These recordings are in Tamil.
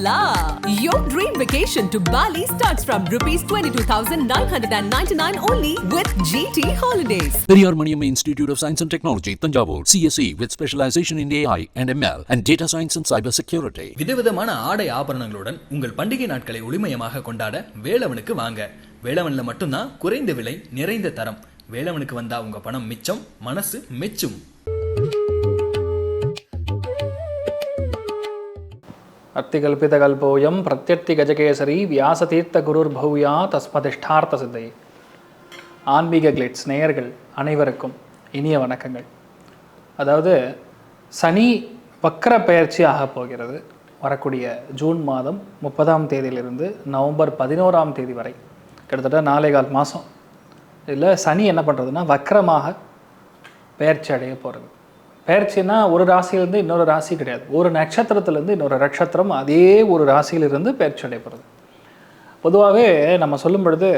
la! Your dream vacation to Bali starts from rupees 22,999 only with GT Holidays. Periyar Maniam Institute of Science and Technology, Tanjavur, CSE with specialization in AI and ML and data science and cyber security. விதவிதமான ஆடை ஆபரணங்களுடன் உங்கள் பண்டிகை நாட்களை ஒளிமயமாக கொண்டாட வேலவனுக்கு வாங்க வேலவன்ல மட்டும்தான் குறைந்த விலை நிறைந்த தரம் வேலவனுக்கு வந்தா உங்க பணம் மிச்சம் மனசு மெச்சும் அத்திகல்பிதகல்போயம் பிரத்யர்த்தி கஜகேசரி வியாசதீர்த்த குருர் பௌயா தஸ்மதிஷ்டார்த்த சித்தை ஆன்மீக கிளிட்ஸ் நேயர்கள் அனைவருக்கும் இனிய வணக்கங்கள். அதாவது சனி வக்கர பயிற்சி ஆகப் போகிறது. வரக்கூடிய ஜூன் மாதம் முப்பதாம் தேதியிலிருந்து நவம்பர் பதினோராம் தேதி வரை. கிட்டத்தட்ட நாலே கால் மாதம் இதில் சனி என்ன பண்ணுறதுன்னா வக்கரமாக பெயர்ச்சி அடைய போகிறது பெயர்ச்சின்னா ஒரு ராசியிலேருந்து இன்னொரு ராசி கிடையாது. ஒரு நட்சத்திரத்திலேருந்து இன்னொரு நட்சத்திரம் அதே ஒரு ராசியிலிருந்து பெயர்ச்சி அடைகிறது பொதுவாகவே நம்ம சொல்லும் பொழுது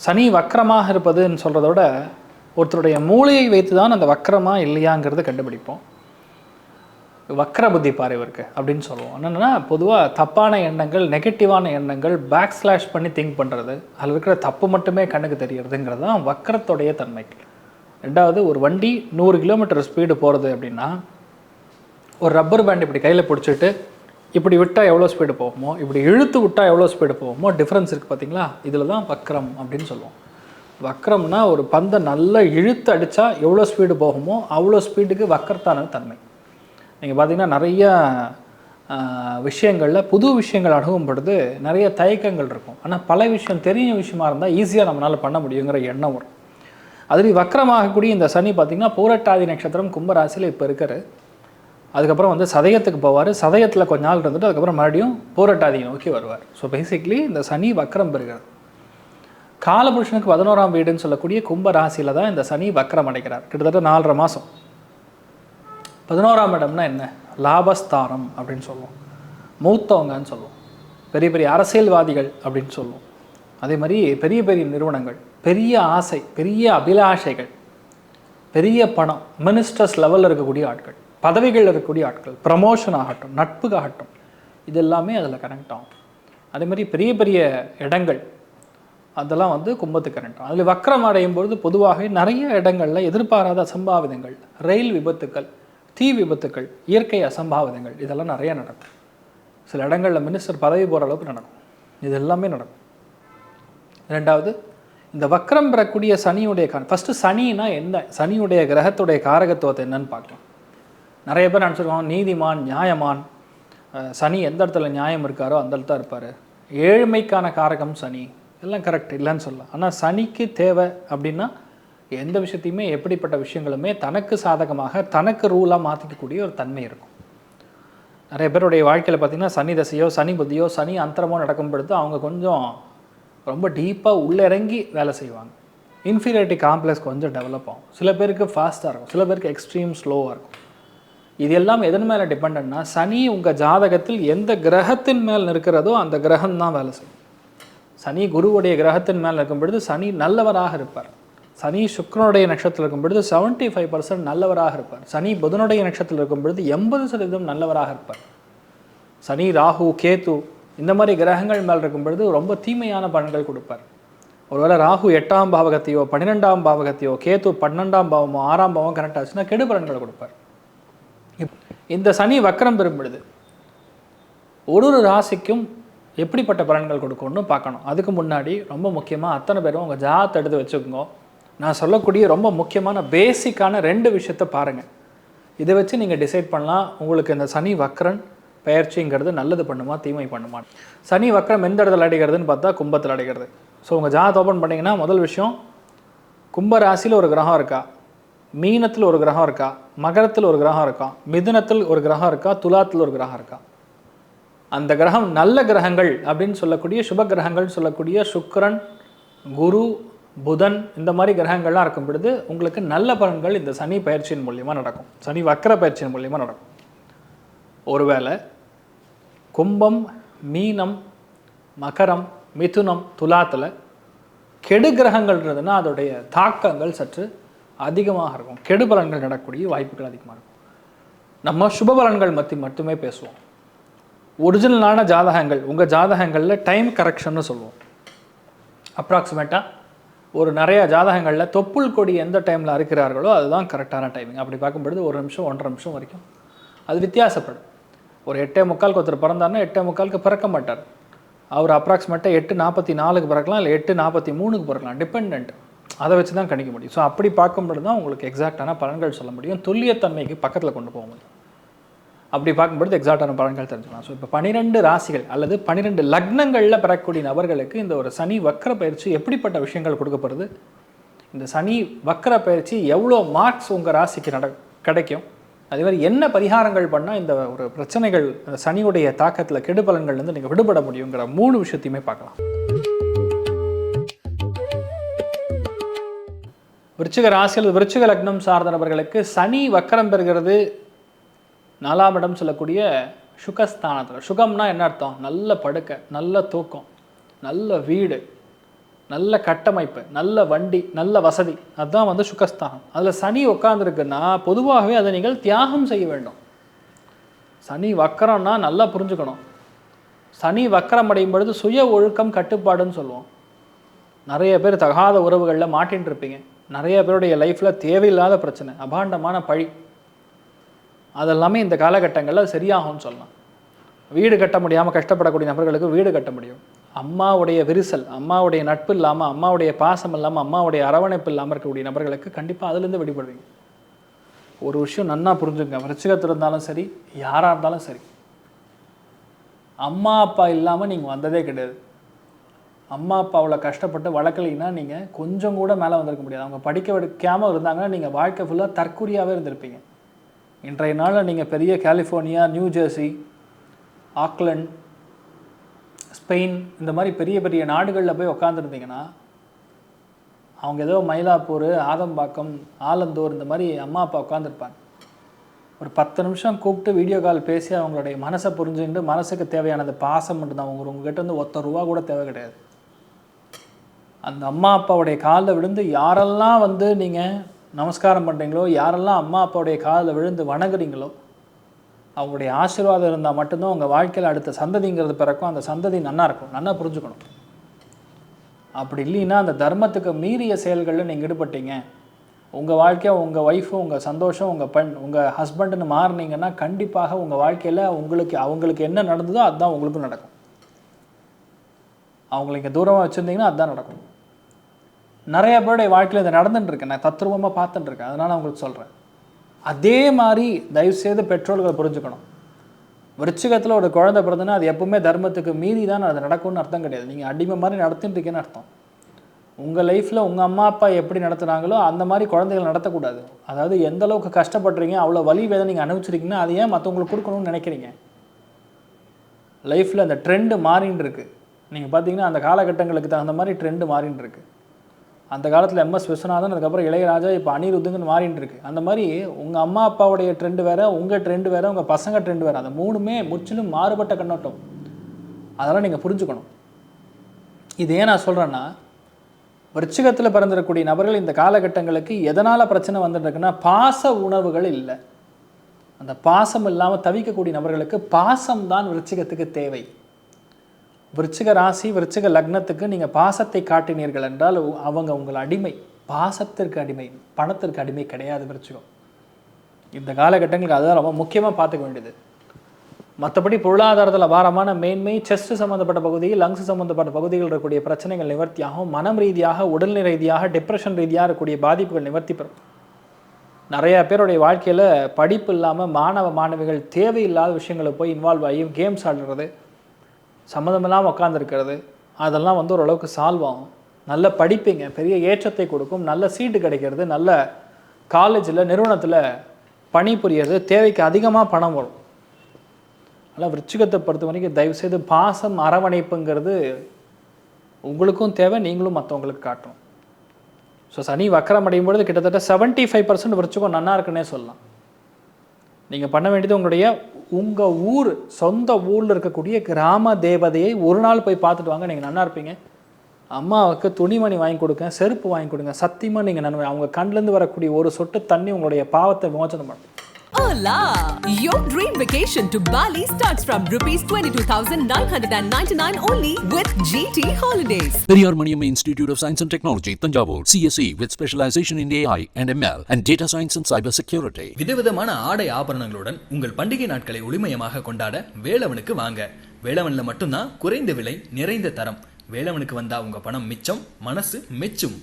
சனி வக்கரமாக இருப்பதுன்னு சொல்கிறத விட ஒருத்தருடைய மூளையை வைத்து தான் அந்த வக்கரமாக இல்லையாங்கிறத கண்டுபிடிப்போம். வக்கர புத்தி பாறைவருக்கு அப்படின்னு சொல்லுவோம். என்னென்னா பொதுவாக தப்பான எண்ணங்கள் நெகட்டிவான எண்ணங்கள் பேக் ஸ்லாஷ் பண்ணி திங்க் பண்ணுறது அதில் இருக்கிற தப்பு மட்டுமே கண்ணுக்கு தெரியறதுங்கிறது தான் வக்கரத்துடைய தன்மைகள் ரெண்டாவது ஒரு வண்டி நூறு கிலோமீட்டர் ஸ்பீடு போகிறது அப்படின்னா ஒரு ரப்பர் பேண்ட் இப்படி கையில் பிடிச்சிட்டு இப்படி விட்டால் எவ்வளோ ஸ்பீடு போகுமோ இப்படி இழுத்து விட்டால் எவ்வளோ ஸ்பீடு போகுமோ டிஃப்ரென்ஸ் இருக்குது பார்த்தீங்களா இதில் தான் வக்ரம் அப்படின்னு சொல்லுவோம். வக்ரம்னா ஒரு பந்தை நல்லா இழுத்து அடித்தா எவ்வளோ ஸ்பீடு போகுமோ அவ்வளோ ஸ்பீடுக்கு வக்கரத்தான தன்மை. நீங்கள் பார்த்தீங்கன்னா நிறைய விஷயங்களில் புது விஷயங்கள் அணுகும் பொழுது நிறைய தயக்கங்கள் இருக்கும். ஆனால் பல விஷயம் தெரிஞ்ச விஷயமா இருந்தால் ஈஸியாக நம்மளால் பண்ண முடியுங்கிற எண்ணம் வரும். அதுலேயும் வக்கரமாகக்கூடிய இந்த சனி பார்த்திங்கன்னா பூரட்டாதி நட்சத்திரம் கும்பராசியில் இப்போ இருக்கார். அதுக்கப்புறம் வந்து சதயத்துக்கு போவார். சதயத்தில் கொஞ்ச நாள் இருந்துட்டு அதுக்கப்புறம் மறுபடியும் பூரட்டாதி நோக்கி வருவார். ஸோ பேசிக்லி இந்த சனி வக்கரம் பெறுகிறது காலபுருஷனுக்கு பதினோராம் வீடுன்னு சொல்லக்கூடிய கும்ப ராசியில் தான் இந்த சனி வக்கரம் அடைக்கிறார் கிட்டத்தட்ட நாலரை மாதம் பதினோராம் இடம்னா என்ன? லாபஸ்தானம் அப்படின்னு சொல்லுவோம். மூத்தவங்கன்னு சொல்லுவோம். பெரிய பெரிய அரசியல்வாதிகள் அப்படின்னு சொல்லுவோம். அதே மாதிரி பெரிய பெரிய நிறுவனங்கள் பெரிய ஆசை பெரிய அபிலாஷைகள் பெரிய பணம் மினிஸ்டர்ஸ் லெவலில் இருக்கக்கூடிய ஆட்கள் பதவிகளில் இருக்கக்கூடிய ஆட்கள் ப்ரமோஷன் ஆகட்டும் நட்புக்காகட்டும் இது எல்லாமே அதில் கனெக்ட் ஆகும். அதே மாதிரி பெரிய பெரிய இடங்கள் அதெல்லாம் வந்து கும்பத்துக்கு கரண்ட் அதில் வக்கரம் அடையும் பொழுது பொதுவாகவே நிறைய இடங்களில் எதிர்பாராத அசம்பாவிதங்கள் ரயில் விபத்துக்கள் தீ விபத்துக்கள் இயற்கை அசம்பாவிதங்கள் இதெல்லாம் நிறைய நடக்கும். சில இடங்களில் மினிஸ்டர் பதவி போகிற அளவுக்கு நடக்கும். இது எல்லாமே நடக்கும். ரெண்டாவது இந்த வக்ரம் பெறக்கூடிய சனியுடைய கார ஃபஸ்ட்டு சனினா என்ன? சனியுடைய கிரகத்துடைய காரகத்துவத்தை என்னன்னு பார்க்கலாம். நிறைய பேர் நினச்சிருக்கோம் நீதிமான் நியாயமான் சனி எந்த இடத்துல நியாயம் இருக்காரோ அந்த இடத்துல இருப்பார். ஏழ்மைக்கான காரகம் சனி. எல்லாம் கரெக்ட் இல்லைன்னு சொல்லலாம். ஆனால் சனிக்கு தேவை அப்படின்னா எந்த விஷயத்தையுமே எப்படிப்பட்ட விஷயங்களுமே தனக்கு சாதகமாக தனக்கு ரூலாக மாற்றிக்கக்கூடிய ஒரு தன்மை இருக்கும். நிறைய பேருடைய வாழ்க்கையில் பார்த்திங்கன்னா சனி தசையோ சனி புத்தியோ சனி அந்தரமோ நடக்கும் பொழுது அவங்க கொஞ்சம் ரொம்ப டீப்பாக உள்ளே இறங்கி வேலை செய்வாங்க. இன்ஃபீரியாரிட்டி காம்ப்ளெக்ஸ் கொஞ்சம் டெவலப் ஆகும். சில பேருக்கு ஃபாஸ்ட்டாக இருக்கும் சில பேருக்கு எக்ஸ்ட்ரீம் ஸ்லோவாக இருக்கும். இது எல்லாம் எதன் மேலே டிபெண்ட்னா சனி உங்கள் ஜாதகத்தில் எந்த கிரகத்தின் மேல் இருக்கிறதோ அந்த கிரகம் தான் வேலை செய்யும். சனி குருவுடைய கிரகத்தின் மேல் இருக்கும் பொழுது சனி நல்லவராக இருப்பார். சனி சுக்ரனுடைய நட்சத்திரம் இருக்கும் பொழுது செவன்ட்டி ஃபைவ் பர்சன்ட் நல்லவராக இருப்பார். சனி புதனுடைய நட்சத்திரம் இருக்கும் பொழுது எண்பது சதவீதம் நல்லவராக இருப்பார். சனி ராகு கேத்து இந்த மாதிரி கிரகங்கள் மேல் இருக்கும் பொழுது ரொம்ப தீமையான பலன்கள் கொடுப்பார். ஒருவேளை ராகு எட்டாம் பாவகத்தையோ பன்னிரெண்டாம் பாவகத்தையோ கேத்து பன்னெண்டாம் பாவமோ ஆறாம் பாவம் கனெக்ட் ஆச்சுன்னா கெடு பலன்களை கொடுப்பார். இப்- இந்த சனி வக்கரம் பெறும் பொழுது ஒரு ஒரு ராசிக்கும் எப்படிப்பட்ட பலன்கள் கொடுக்கும்னு பார்க்கணும். அதுக்கு முன்னாடி ரொம்ப முக்கியமாக அத்தனை பேரும் உங்கள் ஜாத் எடுத்து வச்சுக்கோங்க. நான் சொல்லக்கூடிய ரொம்ப முக்கியமான பேசிக்கான ரெண்டு விஷயத்த பாருங்கள் இதை வச்சு நீங்கள் டிசைட் பண்ணலாம். உங்களுக்கு இந்த சனி வக்ரன் பயிற்சிங்கிறது நல்லது பண்ணுமா தீமை பண்ணுமா? சனி வக்கரம் எந்த இடத்துல அடைகிறதுன்னு பார்த்தா கும்பத்தில் அடைகிறது ஸோ உங்கள் ஜாத் ஓப்பன் பண்ணிங்கன்னா முதல் விஷயம் கும்ப ராசியில் ஒரு கிரகம் இருக்கா? மீனத்தில் ஒரு கிரகம் இருக்கா? மகரத்தில் ஒரு கிரகம் இருக்கா? மிதுனத்தில் ஒரு கிரகம் இருக்கா? துலாத்தில் ஒரு கிரகம் இருக்கா? அந்த கிரகம் நல்ல கிரகங்கள் அப்படின்னு சொல்லக்கூடிய சுப கிரகங்கள் சொல்லக்கூடிய சுக்கிரன் குரு புதன் இந்த மாதிரி கிரகங்கள்லாம் இருக்கும் பொழுது உங்களுக்கு நல்ல பலன்கள் இந்த சனி பயிற்சியின் மூலியமாக நடக்கும். சனி வக்கர பயிற்சியின் மூலியமாக நடக்கும். ஒருவேளை கும்பம் மீனம் மகரம் மிதுனம் துலாத்தில் கெடு கிரகங்கள் இருந்ததுன்னா அதோடைய தாக்கங்கள் சற்று அதிகமாக இருக்கும். கெடு பலன்கள் நடக்கக்கூடிய வாய்ப்புகள் அதிகமாக இருக்கும். நம்ம சுப பலன்கள் பற்றி மட்டுமே பேசுவோம். ஒரிஜினலான ஜாதகங்கள் உங்கள் ஜாதகங்களில் டைம் கரெக்ஷன்னு சொல்லுவோம். அப்ராக்சிமேட்டாக ஒரு நிறைய ஜாதகங்களில் தொப்புள் கொடி எந்த டைமில் அறுக்கிறார்களோ அதுதான் கரெக்டான டைமிங் அப்படி பார்க்கும்பொழுது ஒரு நிமிஷம் ஒன்றரை நிமிஷம் வரைக்கும் அது வித்தியாசப்படும். ஒரு எட்டே முக்காலுக்கு ஒருத்தர் பிறந்தாருன்னா எட்டே முக்காலுக்கு பிறக்க மாட்டார். அவர் அப்ராக்சிமேட்டாக எட்டு நாற்பத்தி நாலுக்கு பிறக்கலாம் இல்லை எட்டு நாற்பத்தி மூணுக்கு பிறக்கலாம் டிபெண்ட் அதை வச்சு தான் கணிக்க முடியும். ஸோ அப்படி பார்க்கும்போது தான் உங்களுக்கு எக்ஸாக்டான பலன்கள் சொல்ல முடியும். துல்லியத்தன்மைக்கு பக்கத்தில் கொண்டு போக முடியும். அப்படி பார்க்கும்பொழுது எக்ஸாக்டான பலன்கள் தெரிஞ்சுக்கலாம். ஸோ இப்போ பன்னிரெண்டு ராசிகள் அல்லது பன்னிரெண்டு லக்னங்களில் பெறக்கூடிய நபர்களுக்கு இந்த ஒரு சனி வக்கர பயிற்சி எப்படிப்பட்ட விஷயங்கள் கொடுக்கப்படுது இந்த சனி வக்கர பயிற்சி எவ்வளோ மார்க்ஸ் உங்கள் ராசிக்கு நட கிடைக்கும்? அதே மாதிரி என்ன பரிகாரங்கள் பண்ணால் இந்த ஒரு பிரச்சனைகள் சனியுடைய தாக்கத்தில் கெடுபலன்கள்லேருந்து நீங்கள் விடுபட முடியுங்கிற மூணு விஷயத்தையுமே பார்க்கலாம். விருச்சிக ராசியில் விருச்சிக லக்னம் சார்ந்த நபர்களுக்கு சனி வக்கரம் பெறுகிறது. நாலாம் இடம் சொல்லக்கூடிய சுகஸ்தானத்தில். சுகம்னா என்ன அர்த்தம்? நல்ல படுக்கை நல்ல தூக்கம் நல்ல வீடு நல்ல கட்டமைப்பு நல்ல வண்டி நல்ல வசதி. அதுதான் வந்து சுகஸ்தானம். அதில் சனி உட்காந்துருக்குன்னா பொதுவாகவே அதை நீங்கள் தியாகம் செய்ய வேண்டும். சனி வக்கரம்னா நல்லா புரிஞ்சுக்கணும். சனி வக்கரம் அடையும் பொழுது சுய ஒழுக்கம் கட்டுப்பாடுன்னு சொல்லுவோம். நிறைய பேர் தகாத உறவுகளில் மாட்டின்னு இருப்பீங்க நிறைய பேருடைய லைஃப்பில் தேவையில்லாத பிரச்சனை அபாண்டமான பழி. அதெல்லாமே இந்த காலகட்டங்களில் சரியாகும்னு சொல்லலாம். வீடு கட்ட முடியாமல் கஷ்டப்படக்கூடிய நபர்களுக்கு வீடு கட்ட முடியும். அம்மாவுடைய விரிசல் அம்மாவுடைய நட்பு இல்லாமல் அம்மாவுடைய பாசம் இல்லாமல் அம்மாவுடைய அரவணைப்பு இல்லாமல் இருக்கக்கூடிய நபர்களுக்கு கண்டிப்பாக அதுலேருந்து வெளிப்படுவீங்க ஒரு விஷயம் நன்னா புரிஞ்சுங்க விருச்சிகத்தில் இருந்தாலும் சரி யாராக இருந்தாலும் சரி. அம்மா அப்பா இல்லாமல் நீங்கள் வந்ததே கிடையாது. அம்மா அப்பா அவ்வளோ கஷ்டப்பட்டு வளர்க்கலைன்னா நீங்கள் கொஞ்சம் கூட மேலே வந்திருக்க முடியாது. அவங்க படிக்க வைக்காமல் இருந்தாங்கன்னா நீங்கள் வாழ்க்கை ஃபுல்லாக தற்கொலையாகவே இருந்திருப்பீங்க. இன்றைய நாளில் நீங்கள் பெரிய California New Jersey Oakland Spain இந்த மாதிரி பெரிய பெரிய நாடுகளில் போய் உக்காந்துருந்தீங்கன்னா அவங்க ஏதோ மயிலாப்பூர் ஆதம்பாக்கம் ஆலந்தூர் இந்த மாதிரி அம்மா அப்பா உட்காந்துருப்பாங்க ஒரு பத்து நிமிஷம் கூப்பிட்டு வீடியோ கால் பேசி அவங்களுடைய மனசை புரிஞ்சுக்கிட்டு மனசுக்கு தேவையானது பாசம் மட்டும்தான். அவங்க உங்ககிட்ட வந்து ஒத்த ரூபா கூட தேவை கிடையாது. அந்த அம்மா அப்பாவுடைய காலில் விழுந்து யாரெல்லாம் வந்து நீங்கள் நமஸ்காரம் பண்ணுறீங்களோ யாரெல்லாம் அம்மா அப்பாவுடைய காலில் விழுந்து வணங்குறீங்களோ அவங்களுடைய ஆசீர்வாதம் இருந்தால் மட்டும்தான் உங்கள் வாழ்க்கையில் அடுத்த சந்ததிங்கிறது பிறக்கும். அந்த சந்ததி நன்னா இருக்கும். நல்லா புரிஞ்சுக்கணும். அப்படி இல்லைன்னா அந்த தர்மத்துக்கு மீறிய செயல்களில் நீங்கள் ஈடுபட்டீங்க. உங்கள் வாழ்க்கையை உங்கள் ஒய்ஃபு உங்கள் சந்தோஷம் உங்கள் பெண் உங்கள் ஹஸ்பண்டுன்னு மாறினீங்கன்னா கண்டிப்பாக உங்கள் வாழ்க்கையில் உங்களுக்கு அவங்களுக்கு என்ன நடந்ததோ அதுதான் உங்களுக்கும் நடக்கும். அவங்கள இங்கே தூரமாக வச்சுருந்தீங்கன்னா அதுதான் நடக்கும். நிறைய பேருடைய வாழ்க்கையில் இது நடந்துட்டுருக்கேன் நான் தத்ரூபமாக பார்த்துட்டுருக்கேன் அதனால் அதனால் உங்களுக்கு சொல்கிறேன் அதே மாதிரி தயவுசெய்து பெற்றோர்கள் புரிஞ்சுக்கணும். விருச்சிகத்தில் ஒரு குழந்தை பிறந்தனா அது எப்பவுமே தர்மத்துக்கு மீறி தான் அது நடக்கும்னு அர்த்தம் கிடையாது. நீங்கள் அடிமை மாதிரி நடத்திட்டு இருக்கீங்கன்னு அர்த்தம். உங்கள் லைஃப்பில் உங்கள் அம்மா அப்பா எப்படி நடத்துனாங்களோ அந்த மாதிரி குழந்தைகள் நடத்தக்கூடாது. அதாவது எந்த அளவுக்கு கஷ்டப்படுறீங்க அவ்வளோ வலி வேதனை நீங்கள் அனுபவிச்சிருக்கீங்கன்னா அதை ஏன் மற்றவங்களுக்கு கொடுக்கணும்னு நினைக்கிறீங்க? லைஃப்பில் அந்த ட்ரெண்டு மாறின்னு இருக்கு. நீங்கள் பார்த்தீங்கன்னா அந்த காலகட்டங்களுக்கு தகுந்த மாதிரி ட்ரெண்டு மாறின்னு இருக்கு. அந்த காலத்தில் எம்எஸ் விஸ்வநாதன் அதுக்கப்புறம் இளையராஜா இப்போ அனிருத்துங்கன்னு மாறிட்டு இருக்கு அந்த மாதிரி உங்கள் அம்மா அப்பாவுடைய ட்ரெண்டு வேறு உங்கள் ட்ரெண்டு வேறு உங்கள் பசங்க ட்ரெண்டு வேறு அந்த மூணுமே முற்றிலும் மாறுபட்ட கண்ணோட்டம். அதெல்லாம் நீங்கள் புரிஞ்சுக்கணும். இது ஏன் நான் சொல்கிறேன்னா விருச்சிகத்தில் பிறந்திருக்கக்கூடிய நபர்கள் இந்த காலகட்டங்களுக்கு எதனால் பிரச்சனை வந்துட்டுருக்குன்னா பாச உணர்வுகள் இல்லை. அந்த பாசம் இல்லாமல் தவிக்கக்கூடிய நபர்களுக்கு பாசம் தான் விருச்சிகத்துக்கு தேவை. விருச்சிக ராசி விருச்சிக லக்னத்துக்கு நீங்கள் பாசத்தை காட்டினீர்கள் என்றால் அவங்க உங்கள் அடிமை. பாசத்திற்கு அடிமை. பணத்திற்கு அடிமை கிடையாது விருச்சிகம். இந்த காலகட்டங்களுக்கு அதுதான் ரொம்ப முக்கியமாக பார்த்துக்க வேண்டியது. மற்றபடி பொருளாதாரத்தில் அபாரமான மேன்மை செஸ்ட் சம்மந்தப்பட்ட பகுதியில் லங்ஸ் சம்மந்தப்பட்ட பகுதிகள் இருக்கக்கூடிய பிரச்சனைகள் நிவர்த்தியாகும். மனம் ரீதியாக உடல்நிலை ரீதியாக டிப்ரெஷன் ரீதியாக இருக்கக்கூடிய பாதிப்புகள் நிவர்த்தி பெறும். நிறைய பேருடைய வாழ்க்கையில் படிப்பு இல்லாமல் மாணவ மாணவிகள் தேவையில்லாத விஷயங்களை போய் இன்வால்வ் ஆகி கேம்ஸ் ஆடுறது சம்மந்தமில்லாமல் உட்காந்துருக்கிறது அதெல்லாம் வந்து ஓரளவுக்கு சால்வ் ஆகும். நல்ல படிப்பீங்க பெரிய ஏற்றத்தை கொடுக்கும் நல்ல சீட்டு கிடைக்கிறது நல்ல காலேஜில் நிறுவனத்தில் பணிபுரியறது தேவைக்கு அதிகமாக பணம் வரும். ஆனால் விருச்சிகத்தை பொறுத்த வரைக்கும் தயவுசெய்து பாசம் அரவணைப்புங்கிறது உங்களுக்கும் தேவை நீங்களும் மற்றவங்களுக்கு காட்டும். ஸோ சனி வக்கரம் அடையும் பொழுது கிட்டத்தட்ட செவன்ட்டி ஃபைவ் பர்சன்ட் விருச்சிகம் நன்னா இருக்குன்னே சொல்லலாம். நீங்கள் பண்ண வேண்டியது உங்களுடைய உங்கள் ஊர் சொந்த ஊரில் இருக்கக்கூடிய கிராம தேவதையை ஒரு நாள் போய் பார்த்துட்டு வாங்க. நீங்கள் நல்லா இருப்பீங்க. அம்மாவுக்கு துணிமணி வாங்கி கொடுங்க செருப்பு வாங்கி கொடுங்க சத்தியமாக நீங்கள் நன்மை அவங்க கண்லேருந்து வரக்கூடிய ஒரு சொட்டு தண்ணி உங்களுடைய பாவத்தை விமோச்சனம் பண்ணும். Hola! Your dream vacation to Bali starts from rupees 22,999 only with GT Holidays. Periyar Maniam Institute of Science and Technology, Tanjavur. CSE with specialization in AI and ML and data science and cyber security. விதவிதமான ஆடை ஆபரணங்களுடன் உங்கள் பண்டிகை நாட்களை ஒளிமயமாக கொண்டாட வேலவனுக்கு வாங்க வேலவன்ல மட்டும்தான் குறைந்த விலை நிறைந்த தரம் வேலவனுக்கு வந்தா உங்க பணம் மிச்சம் மனசு மெச்சும்